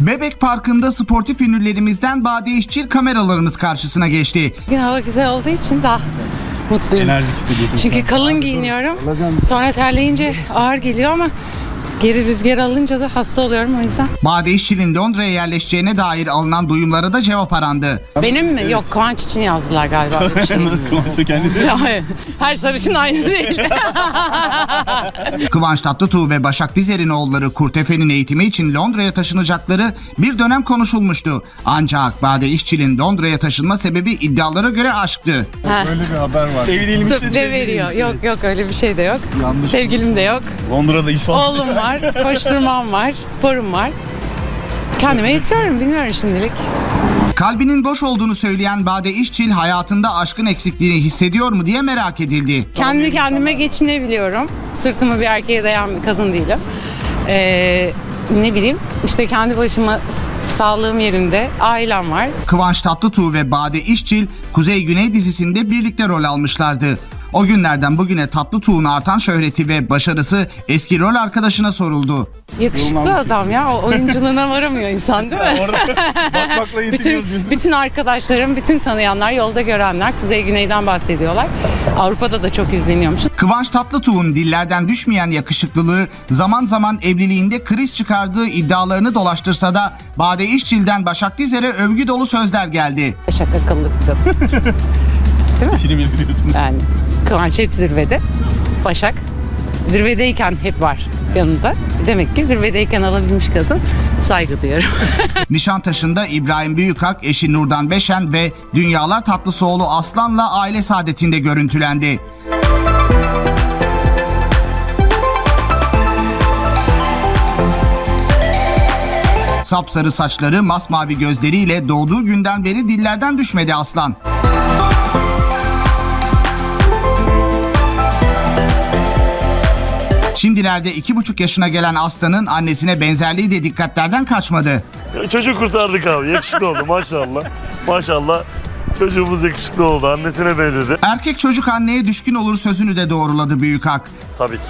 Bebek Parkı'nda sportif ünlülerimizden Bade İşçil kameralarımız karşısına geçti. Bugün hava güzel olduğu için daha mutluyum. Enerjik hissediyorsun. Çünkü kalın giyiniyorum. Sonra terleyince ağır geliyor ama geri rüzgar alınca da hasta oluyorum o yüzden. Bade İşçil'in Londra'ya yerleşeceğine dair alınan duyumlara da cevap arandı. Benim mi? Yok Kıvanç için yazdılar galiba. öyle bir şey. Kendi Ya, Her sarışın aynı değil. Kıvanç Tatlıtuğ ve Başak Dizer'in oğulları Kurtefe'nin eğitimi için Londra'ya taşınacakları bir dönem konuşulmuştu. Ancak Bade İşçil'in Londra'ya taşınma sebebi iddialara göre aşktı. Böyle bir haber var. Değilim işte. Süple veriyor. işte. Yok yok öyle bir şey de yok. Yanlış. Sevgilim de yok. Londra'da iş var. Oğlum var. Koşturmam var. Sporum var. Kendime yetiyorum. Bilmiyorum şimdilik. Kalbinin boş olduğunu söyleyen Bade İşçil hayatında aşkın eksikliğini hissediyor mu diye merak edildi. Kendi kendime geçinebiliyorum. Sırtımı bir erkeğe dayan bir kadın değilim. Ee, ne bileyim işte kendi başıma sağlığım yerinde. Ailem var. Kıvanç Tatlıtuğ ve Bade İşçil Kuzey Güney dizisinde birlikte rol almışlardı. O günlerden bugüne Tatlıtuğ'un artan şöhreti ve başarısı eski rol arkadaşına soruldu. Yakışıklı adam ya. O oyunculuğuna varamıyor insan değil mi? Orada bakmakla bütün, bütün arkadaşlarım, bütün tanıyanlar, yolda görenler Kuzey Güney'den bahsediyorlar. Avrupa'da da çok izleniyormuş. Kıvanç Tatlıtuğ'un dillerden düşmeyen yakışıklılığı zaman zaman evliliğinde kriz çıkardığı iddialarını dolaştırsa da Bade İşçil'den Başak Dizer'e övgü dolu sözler geldi. Şaka akıllı bir kadın. İşini bildiriyorsunuz. Yani Kıvanç hep zirvede. Başak zirvedeyken hep var yanında. Demek ki zirvedeyken alabilmiş kadın. Saygı duyuyorum. Nişantaşı'nda İbrahim Büyükak, eşi Nurdan Beşen ve Dünyalar Tatlısı oğlu Aslan'la aile saadetinde görüntülendi. Sapsarı saçları, masmavi gözleriyle doğduğu günden beri dillerden düşmedi Aslan. Şimdilerde iki buçuk yaşına gelen Aslan'ın annesine benzerliği de dikkatlerden kaçmadı. Çocuk kurtardık abi. Yakışıklı oldu maşallah. Maşallah. Çocuğumuz yakışıklı oldu. Annesine benzedi. Erkek çocuk anneye düşkün olur sözünü de doğruladı Büyükak. Tabii ki.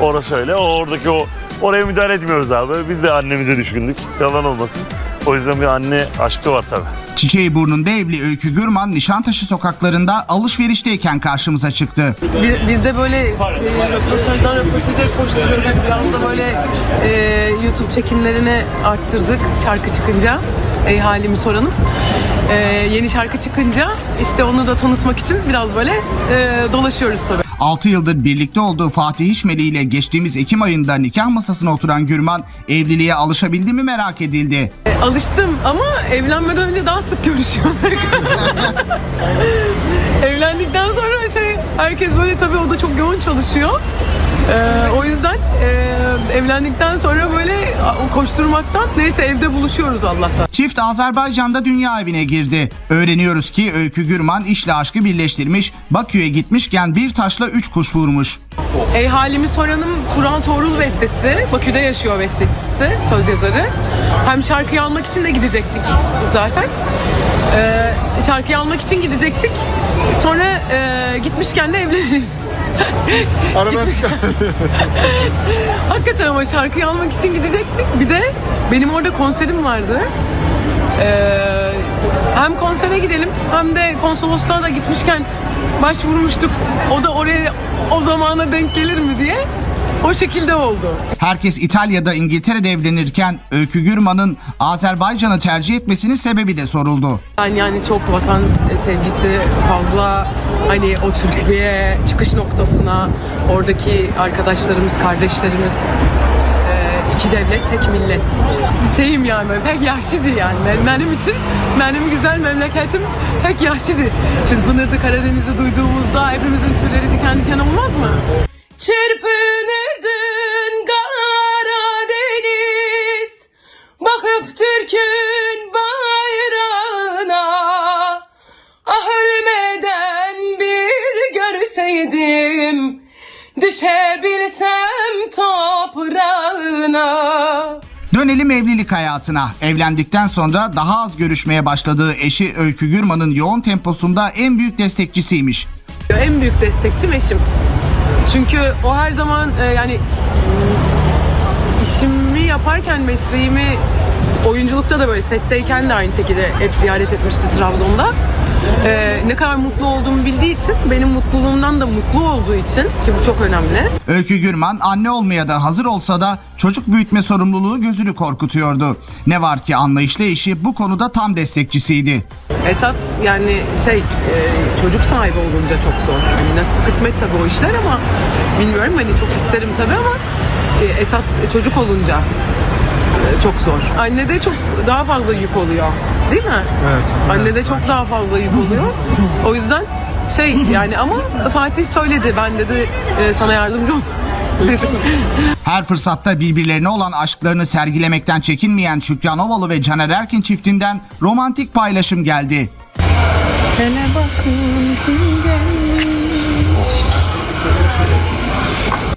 Orası öyle. O oradaki o oraya müdahale etmiyoruz abi. Biz de annemize düşkündük. Yalan olmasın. O yüzden bir anne aşkı var tabii. Çiçeği burnunda evli Öykü Gürman Nişantaşı sokaklarında alışverişteyken karşımıza çıktı. Bi- Biz de böyle e, röportajdan röportaja koşturuyoruz. Biraz da böyle e, YouTube çekimlerini arttırdık şarkı çıkınca. Ey halimi soralım. E, yeni şarkı çıkınca işte onu da tanıtmak için biraz böyle e, dolaşıyoruz tabii. 6 yıldır birlikte olduğu Fatih İçmeli ile geçtiğimiz Ekim ayında nikah masasına oturan Gürman evliliğe alışabildi mi merak edildi. Alıştım ama evlenmeden önce daha sık görüşüyorduk. Evlendikten sonra şey herkes böyle tabii o da çok yoğun çalışıyor. E, o yüzden e, evlendikten sonra böyle koşturmaktan neyse evde buluşuyoruz Allah'tan. Çift Azerbaycan'da dünya evine girdi. Öğreniyoruz ki Öykü Gürman işle aşkı birleştirmiş, Bakü'ye gitmişken bir taşla üç kuş vurmuş. Ey halimi soranım Turan Torul bestesi. Bakü'de yaşıyor bestecisi, söz yazarı. Hem şarkıyı almak için de gidecektik zaten. Ee, şarkıyı almak için gidecektik. Sonra e, gitmişken de evlenelim. Gitmişken- Hakikaten ama şarkıyı almak için gidecektik. Bir de benim orada konserim vardı. Ee, hem konsere gidelim hem de konsolosluğa da gitmişken başvurmuştuk. O da oraya o zamana denk gelir mi diye. O şekilde oldu. Herkes İtalya'da İngiltere'de evlenirken Öykü Gürman'ın Azerbaycan'ı tercih etmesinin sebebi de soruldu. Ben yani çok vatan sevgisi fazla hani o Türklüğe çıkış noktasına oradaki arkadaşlarımız, kardeşlerimiz e, iki devlet tek millet. Şeyim yani pek yaşlıdır yani. Ben- Benim için benim güzel memleketim pek yaşlıdır. Çırpınırdı Karadeniz'i duyduğumuzda hepimizin tüyleri diken diken olmaz mı? Çırpınırdın Karadeniz Bakıp Türk'ün bayrağına Ah ölmeden bir görseydim Düşebilsem toprağına Dönelim evlilik hayatına. Evlendikten sonra daha az görüşmeye başladığı eşi Öykü Gürman'ın yoğun temposunda en büyük destekçisiymiş. En büyük destekçim eşim. Çünkü o her zaman e, yani mm, işimi yaparken mesleğimi oyunculukta da böyle setteyken de aynı şekilde hep ziyaret etmişti Trabzon'da. Ee, ne kadar mutlu olduğumu bildiği için, benim mutluluğumdan da mutlu olduğu için ki bu çok önemli. Öykü Gürman anne olmaya da hazır olsa da çocuk büyütme sorumluluğu gözünü korkutuyordu. Ne var ki anlayışlı eşi bu konuda tam destekçisiydi. Esas yani şey e, çocuk sahibi olunca çok zor. Hani nasıl kısmet tabii o işler ama bilmiyorum hani çok isterim tabii ama e, esas çocuk olunca çok zor. Annede çok daha fazla yük oluyor. Değil mi? Evet. Annede çok daha fazla yük oluyor. O yüzden şey yani ama Fatih söyledi ben dedi e, sana yardımcı ol. Her fırsatta birbirlerine olan aşklarını sergilemekten çekinmeyen Şükran Ovalı ve Caner Erkin çiftinden romantik paylaşım geldi.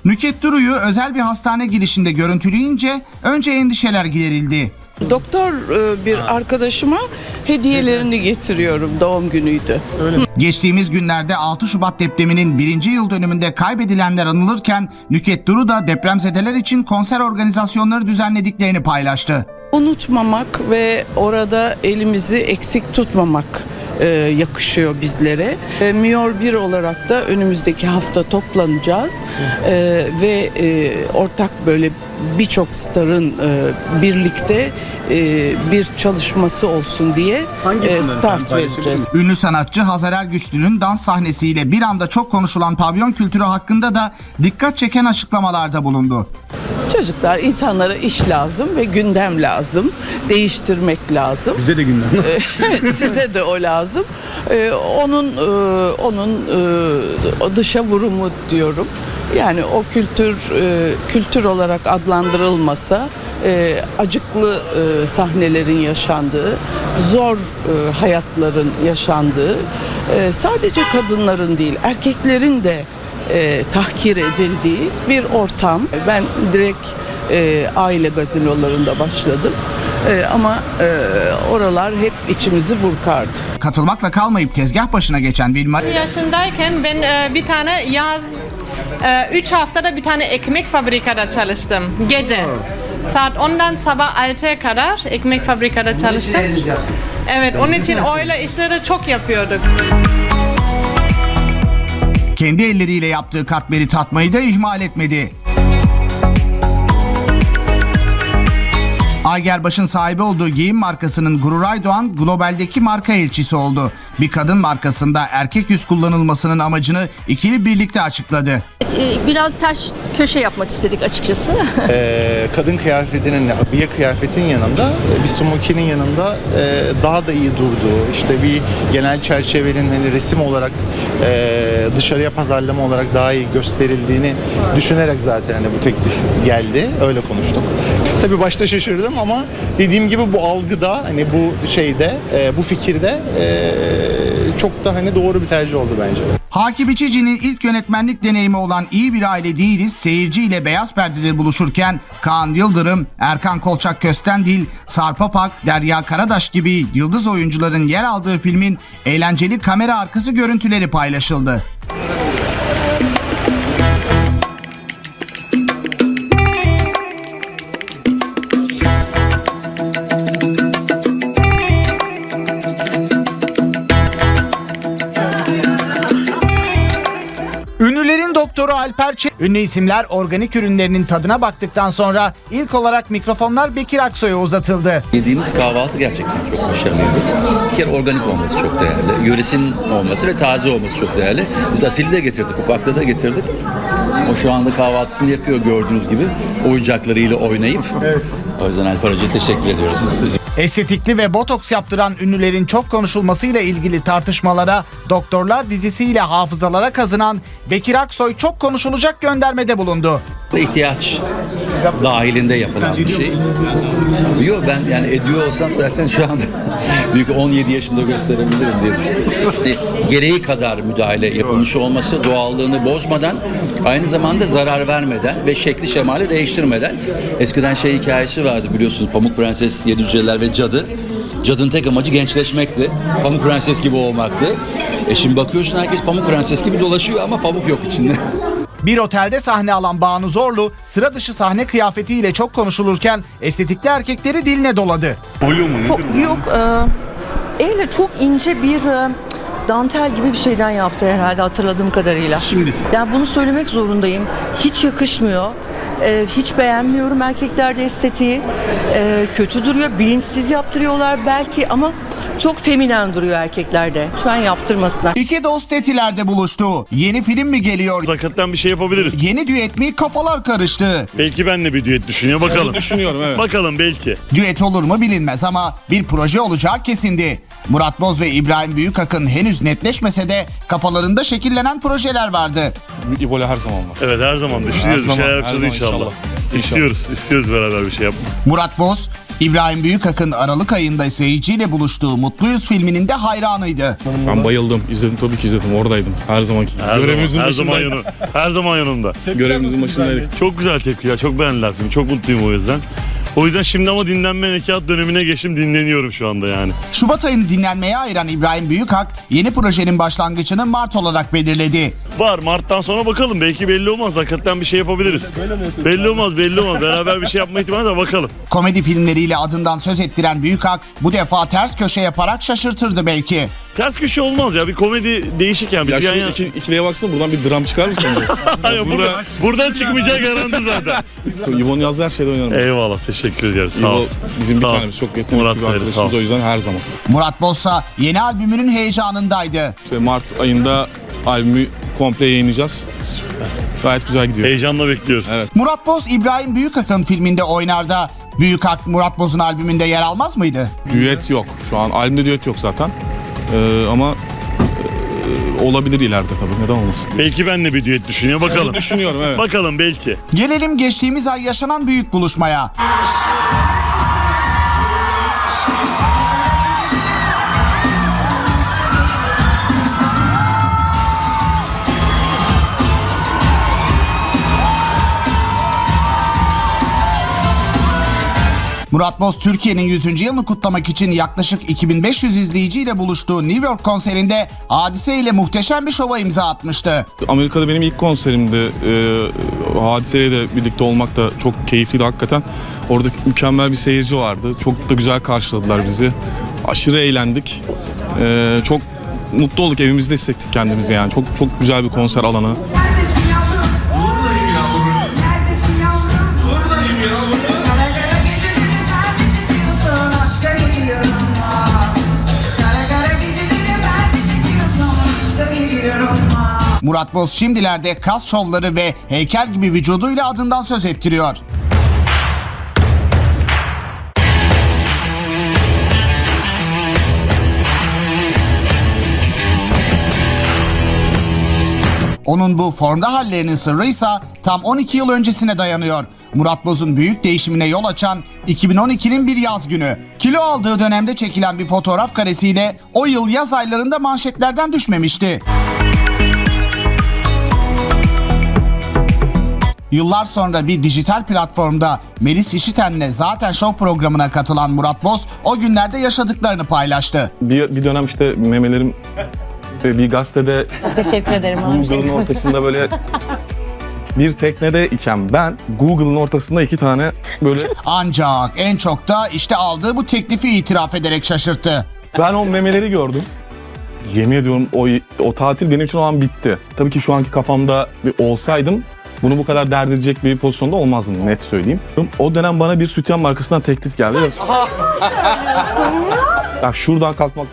Nüket Duru'yu özel bir hastane girişinde görüntüleyince önce endişeler giderildi. Doktor e, bir arkadaşıma hediyelerini getiriyorum. Doğum günüydü. Geçtiğimiz günlerde 6 Şubat depreminin birinci yıl dönümünde kaybedilenler anılırken Nüket Duru da depremzedeler için konser organizasyonları düzenlediklerini paylaştı. Unutmamak ve orada elimizi eksik tutmamak e, yakışıyor bizlere. E, Miyor 1 olarak da önümüzdeki hafta toplanacağız E, ve e, ortak böyle birçok starın e, birlikte e, bir çalışması olsun diye e, start vereceğiz. Ünlü sanatçı Hazar Ergüçlü'nün dans sahnesiyle bir anda çok konuşulan pavyon kültürü hakkında da dikkat çeken açıklamalarda bulundu. Çocuklar insanlara iş lazım ve gündem lazım. Değiştirmek lazım. Bize de gündem. Evet, size de o lazım. Ee, onun e, onun e, dışa vurumu diyorum. Yani o kültür e, kültür olarak adlandırılmasa e, acıklı e, sahnelerin yaşandığı, zor e, hayatların yaşandığı, e, sadece kadınların değil erkeklerin de e, tahkir edildiği bir ortam. Ben direkt e, aile gazinolarında başladım. E, ama e, oralar hep içimizi burkardı. Katılmakla kalmayıp tezgah başına geçen Vilma yaşındayken ben e, bir tane yaz 3 haftada bir tane ekmek fabrikada çalıştım gece. Saat 10'dan sabah 6'ya kadar ekmek fabrikada çalıştım. Evet onun için öyle işleri çok yapıyorduk. Kendi elleriyle yaptığı katmeri tatmayı da ihmal etmedi. Aygerbaş'ın sahibi olduğu giyim markasının Gurur Aydoğan globaldeki marka elçisi oldu. Bir kadın markasında erkek yüz kullanılmasının amacını ikili birlikte açıkladı. e, biraz ters köşe yapmak istedik açıkçası. Ee, kadın kıyafetinin, abiye kıyafetin yanında, e, bir smokinin yanında e, daha da iyi durduğu, işte bir genel çerçevenin hani resim olarak e, dışarıya pazarlama olarak daha iyi gösterildiğini düşünerek zaten hani bu teklif geldi. Öyle konuştuk. Tabii başta şaşırdım ama dediğim gibi bu algıda hani bu şeyde, e, bu fikirde e, çok da hani doğru bir tercih oldu bence. Haki Biçici'nin ilk yönetmenlik deneyimi olan İyi Bir Aile Değiliz seyirciyle beyaz perdede buluşurken Kaan Yıldırım, Erkan Kolçak Köstendil, Sarp Apak, Derya Karadaş gibi yıldız oyuncuların yer aldığı filmin eğlenceli kamera arkası görüntüleri paylaşıldı. Doktoru Alper Ç... Ünlü isimler organik ürünlerinin tadına baktıktan sonra ilk olarak mikrofonlar Bekir Aksoy'a uzatıldı. Yediğimiz kahvaltı gerçekten çok başarılıydı. Bir kere organik olması çok değerli. Yöresin olması ve taze olması çok değerli. Biz asili de getirdik, ufaklığı da getirdik. O şu anda kahvaltısını yapıyor gördüğünüz gibi. Oyuncaklarıyla oynayıp. O yüzden Alper Hoca'ya teşekkür ediyoruz. Estetikli ve botoks yaptıran ünlülerin çok konuşulmasıyla ilgili tartışmalara Doktorlar dizisiyle hafızalara kazınan Bekir Aksoy çok konuşulacak göndermede bulundu. ihtiyaç dahilinde yapılan bir şey. Yok ben yani ediyor olsam zaten şu anda büyük 17 yaşında gösterebilirim diye düşünüyorum. Gereği kadar müdahale yapılmış olması doğallığını bozmadan aynı zamanda zarar vermeden ve şekli şemali değiştirmeden eskiden şey hikayesi vardı biliyorsunuz Pamuk Prenses, Yedi Cüceler ve Cadı. Cadının tek amacı gençleşmekti. Pamuk Prenses gibi olmaktı. E şimdi bakıyorsun herkes Pamuk Prenses gibi dolaşıyor ama pamuk yok içinde. Bir otelde sahne alan Banu Zorlu sıra dışı sahne kıyafetiyle çok konuşulurken estetikli erkekleri diline doladı. Oluyor mu? Çok yok. E, elle çok ince bir e, dantel gibi bir şeyden yaptı herhalde hatırladığım kadarıyla. Şimdi Yani bunu söylemek zorundayım. Hiç yakışmıyor. E, hiç beğenmiyorum erkeklerde estetiği. E, kötü duruyor. Bilinçsiz yaptırıyorlar belki ama çok feminen duruyor erkeklerde. Şu an yaptırmasınlar. İki dost etilerde buluştu. Yeni film mi geliyor? Hakikaten bir şey yapabiliriz. Yeni düet mi? Kafalar karıştı. Belki ben de bir düet düşünüyor bakalım. düşünüyorum evet. bakalım belki. Düet olur mu bilinmez ama bir proje olacağı kesindi. Murat Boz ve İbrahim Büyükakın henüz netleşmese de kafalarında şekillenen projeler vardı. İbola her zaman var. Evet her zaman düşünüyoruz. Her bir zaman, her yapacağız zaman inşallah. inşallah. İstiyoruz. istiyoruz beraber bir şey yapmak. Murat Boz, İbrahim Büyükakın Aralık ayında seyirciyle buluştuğu Mutluyuz filminin de hayranıydı. Ben bayıldım. İzledim tabii ki izledim. Oradaydım. Her zamanki. Her Görevimizin zaman, her zaman yanı, her zaman yanımda. Görevimizin başındaydık. Çok güzel tepki ya. Çok beğendiler filmi. Çok mutluyum o yüzden. O yüzden şimdi ama dinlenme nekat dönemine geçtim. Dinleniyorum şu anda yani. Şubat ayını dinlenmeye ayıran İbrahim Büyükak, yeni projenin başlangıcını Mart olarak belirledi. Var Mart'tan sonra bakalım. Belki belli olmaz. Hakikaten bir şey yapabiliriz. belli olmaz belli olmaz. Beraber bir şey yapma ihtimali var bakalım. Komedi filmleriyle adından söz ettiren Büyükak, bu defa ters köşe yaparak şaşırtırdı belki. Ters köşe olmaz ya. Bir komedi değişik yani. Biz Ya yan şu yana- iki, ikiliye baksana buradan bir dram çıkar mı sence? Hayır, burada, buradan çıkmayacak garanti zaten. İbo'nun yazdığı her şeyde oynarım. Eyvallah teşekkür ederim. Sağ olsun. bizim bir Sağ tanemiz. olsun. Çok yetenekli Murat bir Bey, sağ arkadaşımız o yüzden her zaman. Murat Bozsa yeni albümünün heyecanındaydı. İşte Mart ayında albümü komple yayınlayacağız. Gayet güzel gidiyor. Heyecanla bekliyoruz. Evet. Murat Boz İbrahim Büyükak'ın filminde oynar da Büyükak Murat Boz'un albümünde yer almaz mıydı? Düet yok. Şu an albümde düet yok zaten. Ee, ama olabilir ileride tabii. Neden olmasın? Belki ben de bir düet düşünüyor. Bakalım. Düşünüyorum evet. bakalım belki. Gelelim geçtiğimiz ay yaşanan büyük buluşmaya. Murat Boz Türkiye'nin 100. yılını kutlamak için yaklaşık 2500 izleyiciyle buluştuğu New York konserinde hadise ile muhteşem bir şova imza atmıştı. Amerika'da benim ilk konserimdi. Ee, hadiseyle de birlikte olmak da çok keyifliydi hakikaten. Orada mükemmel bir seyirci vardı. Çok da güzel karşıladılar bizi. Aşırı eğlendik. Ee, çok mutlu olduk. Evimizde hissettik kendimizi yani. Çok çok güzel bir konser alanı. Murat Boz şimdilerde kas şovları ve heykel gibi vücuduyla adından söz ettiriyor. Onun bu formda hallerinin sırrıysa tam 12 yıl öncesine dayanıyor. Murat Boz'un büyük değişimine yol açan 2012'nin bir yaz günü. Kilo aldığı dönemde çekilen bir fotoğraf karesiyle o yıl yaz aylarında manşetlerden düşmemişti. Yıllar sonra bir dijital platformda Melis İşiten'le zaten show programına katılan Murat Boz o günlerde yaşadıklarını paylaştı. Bir, bir dönem işte memelerim e, bir gazetede Teşekkür ederim. Google'ın ortasında böyle bir teknede iken ben Google'ın ortasında iki tane böyle Ancak en çok da işte aldığı bu teklifi itiraf ederek şaşırttı. Ben o memeleri gördüm. Yemin ediyorum o, o tatil benim için o an bitti. Tabii ki şu anki kafamda bir olsaydım bunu bu kadar dert edecek bir pozisyonda olmazdım net söyleyeyim. O dönem bana bir sütyen markasından teklif geldi. ya şuradan kalkmak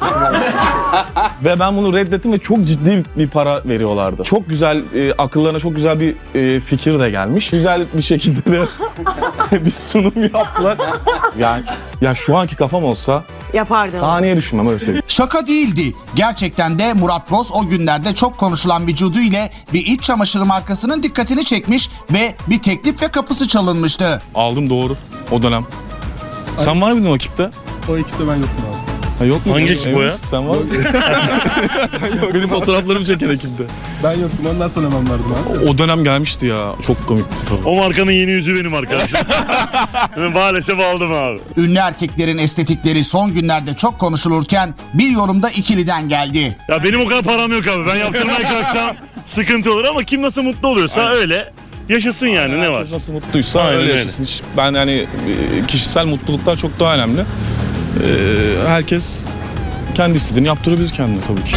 ve ben bunu reddettim ve çok ciddi bir para veriyorlardı. Çok güzel, e, akıllarına çok güzel bir e, fikir de gelmiş. Güzel bir şekilde de bir sunum yaptılar. Yani ya şu anki kafam olsa Yapardım. Saniye düşünmem öyle söyleyeyim. Şaka değildi. Gerçekten de Murat Boz o günlerde çok konuşulan vücudu ile bir iç çamaşırı markasının dikkatini çekmiş ve bir teklifle kapısı çalınmıştı. Aldım doğru o dönem. Sen var mıydın o ekipte? O ekipte ben yokum abi. Ha, yok mu? Hangi ekip o ya? Sen var mıydın? Benim fotoğraflarımı çeken ekipte. Ben yokum. Ondan sonra ben vardım abi. O dönem gelmişti ya. Çok komikti tabii. O markanın yeni yüzü benim arkadaşlar. Maalesef aldım abi. Ünlü erkeklerin estetikleri son günlerde çok konuşulurken bir yorumda ikiliden geldi. Ya benim o kadar param yok abi. Ben yaptırmaya kalksam sıkıntı olur ama kim nasıl mutlu oluyorsa Aynen. öyle yaşasın yani ne var. Herkes nasıl mutluysa Aynen öyle öyle. yaşasın. Hiç, ben yani e, kişisel mutluluklar çok daha önemli. Ee, herkes kendi istediğini yaptırabilir kendine tabii ki.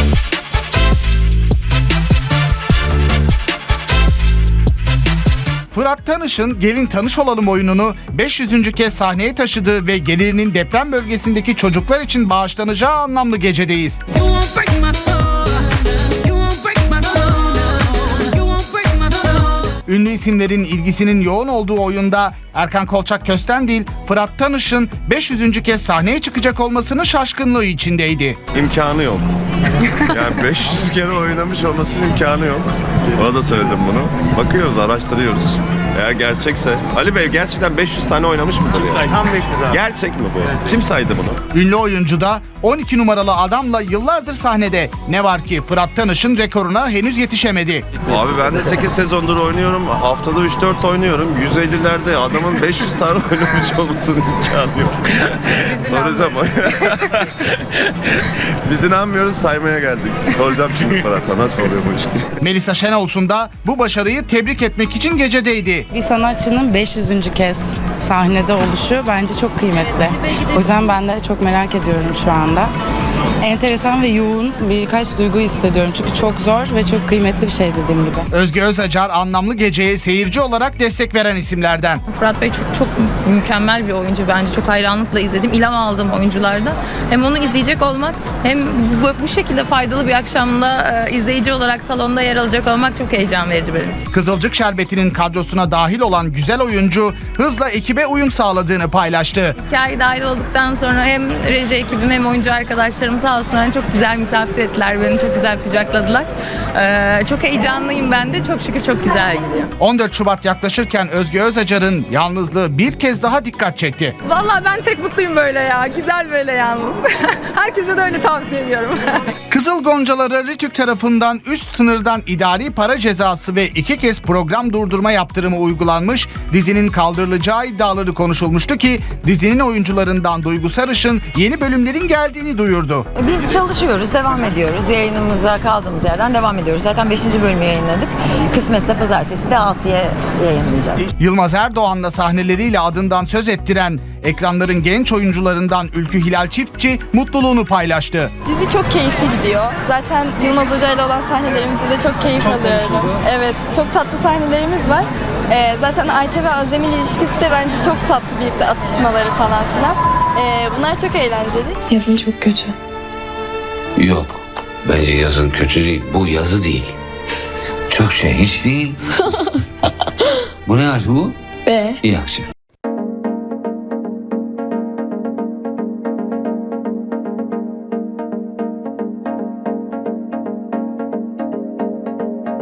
Fırat Tanış'ın Gelin Tanış Olalım oyununu 500. kez sahneye taşıdığı ve gelirinin deprem bölgesindeki çocuklar için bağışlanacağı anlamlı gecedeyiz. Ünlü isimlerin ilgisinin yoğun olduğu oyunda Erkan Kolçak Köstendil, Fırat Tanış'ın 500. kez sahneye çıkacak olmasının şaşkınlığı içindeydi. İmkanı yok. Yani 500 kere oynamış olmasının imkanı yok. Ona da söyledim bunu. Bakıyoruz, araştırıyoruz. Eğer gerçekse... Ali Bey gerçekten 500 tane oynamış mıdır ya? Tam 500 abi. Gerçek mi bu? Kim saydı bunu? Ünlü oyuncu da 12 numaralı adamla yıllardır sahnede. Ne var ki Fırat Tanış'ın rekoruna henüz yetişemedi. Abi ben de 8 sezondur oynuyorum. Haftada 3-4 oynuyorum. 150'lerde adamın 500 tane oynamış olmasının imkanı yok. Soracağım. Biz inanmıyoruz saymaya geldik. Soracağım şimdi Fırat'a nasıl oluyor bu iş diye. Melisa Şenolsun da bu başarıyı tebrik etmek için gecedeydi. Bir sanatçının 500. kez sahnede oluşu bence çok kıymetli. O yüzden ben de çok merak ediyorum şu anda. Enteresan ve yoğun birkaç duygu hissediyorum. Çünkü çok zor ve çok kıymetli bir şey dediğim gibi. Özge Özacar anlamlı geceye seyirci olarak destek veren isimlerden. Fırat Bey çok çok mükemmel bir oyuncu bence. Çok hayranlıkla izledim. İlham aldığım oyuncularda. Hem onu izleyecek olmak hem bu, bu şekilde faydalı bir akşamda e, izleyici olarak salonda yer alacak olmak çok heyecan verici benim için. Kızılcık Şerbeti'nin kadrosuna dahil olan güzel oyuncu hızla ekibe uyum sağladığını paylaştı. Hikaye dahil olduktan sonra hem reji ekibim hem oyuncu arkadaşlarım sağ olsunlar çok güzel misafir ettiler beni. Çok güzel kucakladılar. Ee, çok heyecanlıyım ben de. Çok şükür çok güzel gidiyor. 14 Şubat yaklaşırken Özge Özacar'ın yalnızlığı bir kez daha dikkat çekti. Vallahi ben tek mutluyum böyle ya. Güzel böyle yalnız. Herkese de öyle tavsiye ediyorum. Kızıl Goncalara Ritük tarafından üst sınırdan idari para cezası ve iki kez program durdurma yaptırımı uygulanmış, dizinin kaldırılacağı iddiaları konuşulmuştu ki dizinin oyuncularından Duygu Sarışın yeni bölümlerin geldiğini duyurdu. Biz çalışıyoruz, devam ediyoruz. Yayınımıza kaldığımız yerden devam ediyoruz. Zaten 5. bölümü yayınladık. Kısmetse pazartesi de 6'ya yayınlayacağız. Yılmaz Erdoğan'la sahneleriyle adından söz ettiren ekranların genç oyuncularından Ülkü Hilal Çiftçi mutluluğunu paylaştı. Dizi çok keyifli gidiyor. Zaten Yılmaz Hoca ile olan sahnelerimizde de çok keyif alıyorum. Evet, çok tatlı sahnelerimiz var. Ee, zaten Ayça ve Özlem'in ilişkisi de bence çok tatlı birlikte atışmaları falan filan. Ee, bunlar çok eğlenceli. Yazın çok kötü. Yok. Bence yazın kötü değil. Bu yazı değil. Türkçe hiç değil. bu ne harfi bu? B. İyi akşam.